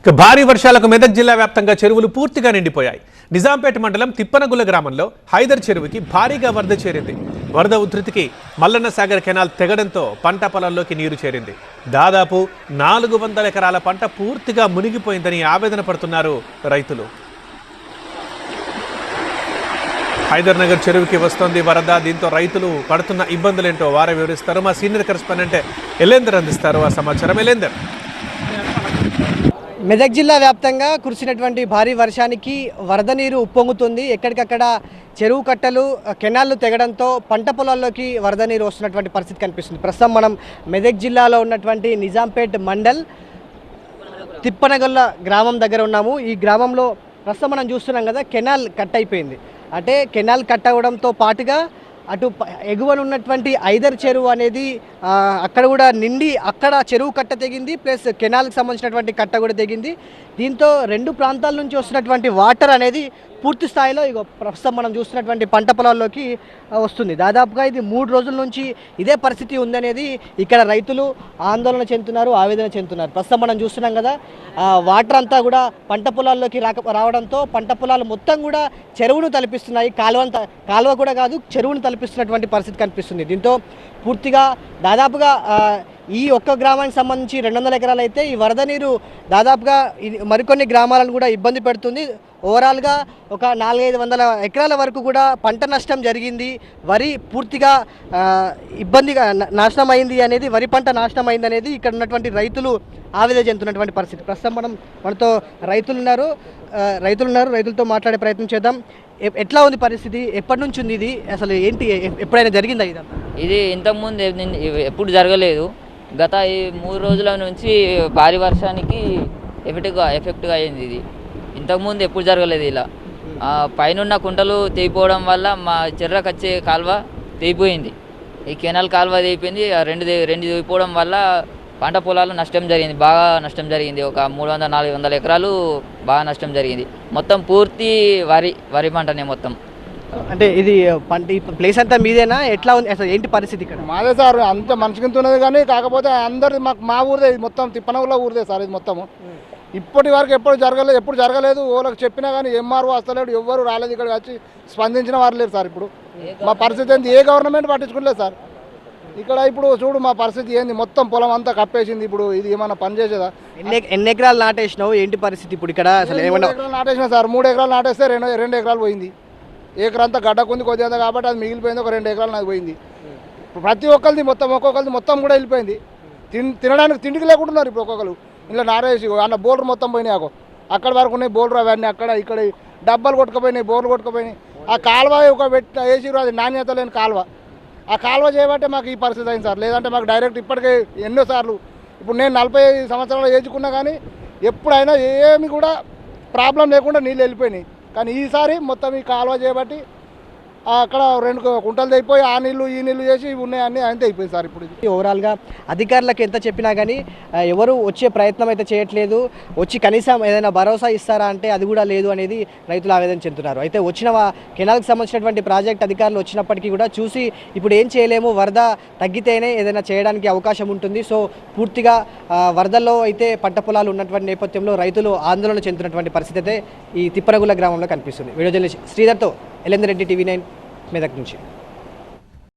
ఇక భారీ వర్షాలకు మెదక్ జిల్లా వ్యాప్తంగా చెరువులు పూర్తిగా నిండిపోయాయి. నిజాంపేట మండలం తిప్పనగుల గ్రామంలో హైదర్ చెరువుకి భారీగా వరద చేరింది. వరద ఉధృతికి మల్లన్న సాగర్ కెనాల్ తెగడంతో పంట పొలంలోకి నీరు చేరింది. దాదాపు నాలుగు వందల ఎకరాల పంట పూర్తిగా మునిగిపోయిందని ఆవేదన పడుతున్నారు రైతులు. హైదర్ నగర్ చెరువుకి వస్తోంది వరద. దీంతో రైతులు పడుతున్న ఇబ్బందులేంటో వారే వివరిస్తారు. మా సీనియర్ కరెస్పాండెంట్ ఎలేందర్ అందిస్తారు. ఆ సమాచారం ఎలేందర్. మెదక్ జిల్లా వ్యాప్తంగా కురిసినటువంటి భారీ వర్షానికి వరద నీరు ఉప్పొంగుతుంది. ఎక్కడికక్కడ చెరువు కట్టలు కెనాల్లు తెగడంతో పంట పొలాల్లోకి వరద నీరు వస్తున్నటువంటి పరిస్థితి కనిపిస్తుంది. ప్రస్తుతం మనం మెదక్ జిల్లాలో ఉన్నటువంటి నిజాంపేట్ మండల్ తిప్పనగల్ల గ్రామం దగ్గర ఉన్నాము. ఈ గ్రామంలో ప్రస్తుతం మనం చూస్తున్నాం కదా కెనాల్ కట్ అయిపోయింది. అంటే కెనాల్ కట్ అవ్వడంతో పాటుగా అటు ఎగువన ఉన్నటువంటి ఐదర్ చెరువు అనేది అక్కడ కూడా నిండి అక్కడ చెరువు కట్ట తెగింది ప్లస్ కెనాల్కి సంబంధించినటువంటి కట్ట కూడా తెగింది. దీంతో రెండు ప్రాంతాల నుంచి వస్తున్నటువంటి వాటర్ అనేది పూర్తి స్థాయిలో ఇక ప్రస్తుతం మనం చూస్తున్నటువంటి పంట పొలాల్లోకి వస్తుంది. దాదాపుగా ఇది మూడు రోజుల నుంచి ఇదే పరిస్థితి ఉందనేది ఇక్కడ రైతులు ఆందోళన చెందుతున్నారు ఆవేదన చెందుతున్నారు. ప్రస్తుతం మనం చూస్తున్నాం కదా వాటర్ అంతా కూడా పంట పొలాల్లోకి రాక రావడంతో పంట పొలాలు మొత్తం కూడా చెరువును తలపిస్తున్నాయి. కాలువ కాలువ కూడా కాదు చెరువును తలపిస్తున్నటువంటి పరిస్థితి కనిపిస్తుంది. దీంతో పూర్తిగా దాదాపుగా ఈ ఒక్క గ్రామానికి సంబంధించి రెండు వందల ఎకరాలు అయితే ఈ వరద నీరు దాదాపుగా ఇది మరికొన్ని గ్రామాలను కూడా ఇబ్బంది పెడుతుంది. ఓవరాల్గా ఒక నాలుగైదు వందల ఎకరాల వరకు కూడా పంట నష్టం జరిగింది. వరి పూర్తిగా ఇబ్బందిగా నాశనం అయింది అనేది వరి పంట నాశనం అయింది అనేది ఇక్కడ ఉన్నటువంటి రైతులు ఆవేదన చెందుతున్నటువంటి పరిస్థితి. ప్రస్తుతం మనం మనతో రైతులు ఉన్నారు రైతులు ఉన్నారు రైతులతో మాట్లాడే ప్రయత్నం చేద్దాం. ఎ- ఎట్లా ఉంది పరిస్థితి? ఎప్పటి నుంచి ఉంది ఇది? అసలు ఏంటి? ఎప్పుడైనా జరిగిందా ఇది ఇది ఇంతకుముందు ఎప్పుడు జరగలేదు. గత ఈ మూడు రోజుల నుంచి భారీ వర్షానికి ఎఫెక్ట్గా ఎఫెక్ట్గా అయింది ఇది. ఇంతకుముందు ఎప్పుడు జరగలేదు ఇలా. పైన పైనున్న కుంటలు తెగిపోవడం వల్ల మా చెర్రకు వచ్చే కాలువ తెగిపోయింది. ఈ కెనాల్ కాలువ తెగిపోయింది ఆ రెండు రెండు తెగిపోవడం వల్ల పంట పొలాలు నష్టం జరిగింది బాగా నష్టం జరిగింది. ఒక మూడు వందల నాలుగు వందల ఎకరాలు బాగా నష్టం జరిగింది. మొత్తం పూర్తి వరి వరి పంటనే మొత్తం. అంటే ఇది పంట ప్లేస్ అంతా మీదేనా? ఎట్లా ఉంది? అసలు ఏంటి పరిస్థితి ఇక్కడ? మాదే సార్ అంత మనిషికి ఉన్నది కానీ కాకపోతే అందరిది మాకు మా ఊరిదే ఇది మొత్తం తిప్పనగుల ఊరిదే సార్ ఇది మొత్తము. ఇప్పటి వరకు ఎప్పుడు జరగలేదు ఎప్పుడు జరగలేదు వాళ్ళకి చెప్పినా కానీ ఎంఆర్ఓ వస్తలేడు ఎవ్వరు రాలేదు ఇక్కడ వచ్చి స్పందించిన వారు లేరు సార్ ఇప్పుడు. మా పరిస్థితి ఏంది? ఏ గవర్నమెంట్ పట్టించుకోలేదు సార్. ఇక్కడ ఇప్పుడు చూడు మా పరిస్థితి ఏంది? మొత్తం పొలం అంతా కప్పేసింది ఇప్పుడు ఇది ఏమన్నా పని చేసేదా? ఎన్ని ఎన్ని ఎకరాలు నాటేసినావు? ఏంటి పరిస్థితి ఇప్పుడు ఇక్కడ? అసలు ఏమన్నా ఎకరాలు నాటేసిన సార్ మూడు ఎకరాలు నాటేస్తే రెండు రెండు ఎకరాలు పోయింది. ఎకరంతా గడ్డకుంది కొద్దిగా కాబట్టి అది మిగిలిపోయింది ఒక రెండు ఎకరాలు నాకు పోయింది. ప్రతి ఒక్కరిది మొత్తం ఒక్కొక్కరిది మొత్తం కూడా వెళ్ళిపోయింది. తిన్ తినడానికి తిండికి లేకుంటున్నారు ఇప్పుడు ఒక్కొక్కరు. ఇంట్లో నారేసి అన్న బోర్లు మొత్తం పోయినాయి ఆకు. అక్కడ వరకు ఉన్నాయి బోర్లు అవన్నీ అక్కడ ఇక్కడ డబ్బాలు కొట్టుకుపోయినాయి బోర్లు కొట్టుకుపోయినాయి. ఆ కాలువ ఒక పెట్టి వేసిరు అది నాణ్యత లేని కాలువ. ఆ కాలువ చేయబట్టే మాకు ఈ పరిస్థితి అయింది సార్. లేదంటే మాకు డైరెక్ట్ ఇప్పటికే ఎన్నోసార్లు ఇప్పుడు నేను నలభై సంవత్సరాలు ఏజుకున్నా కానీ ఎప్పుడైనా ఏమి కూడా ప్రాబ్లం లేకుండా నీళ్ళు వెళ్ళిపోయినాయి. కానీ ఈసారి మొత్తం ఈ కాలువ చేయబట్టి అక్కడ రెండు కుంటలు తెగిపోయి ఆ నీళ్ళు ఈ నీళ్ళు చేసి ఉన్నాయి అన్నీ అంతే అయిపోయింది సార్ ఇప్పుడు ఓవరాల్గా అధికారులకు ఎంత చెప్పినా కానీ ఎవరు వచ్చే ప్రయత్నం అయితే చేయట్లేదు. వచ్చి కనీసం ఏదైనా భరోసా ఇస్తారా అంటే అది కూడా లేదు అనేది రైతులు ఆవేదన చెందుతున్నారు. అయితే వచ్చిన కెనాల్కి సంబంధించినటువంటి ప్రాజెక్ట్ అధికారులు వచ్చినప్పటికీ కూడా చూసి ఇప్పుడు ఏం చేయలేము వరద తగ్గితేనే ఏదైనా చేయడానికి అవకాశం ఉంటుంది. సో పూర్తిగా వరదల్లో అయితే పంట పొలాలు ఉన్నటువంటి నేపథ్యంలో రైతులు ఆందోళన చెందుతున్నటువంటి పరిస్థితి అయితే ఈ తిప్పరగుల గ్రామంలో కనిపిస్తుంది. వీడియో జర్నలిస్ట్ శ్రీధర్తో ఎల్ఎందరెడ్డి టీవీ నైన్ మెదక్ నుంచి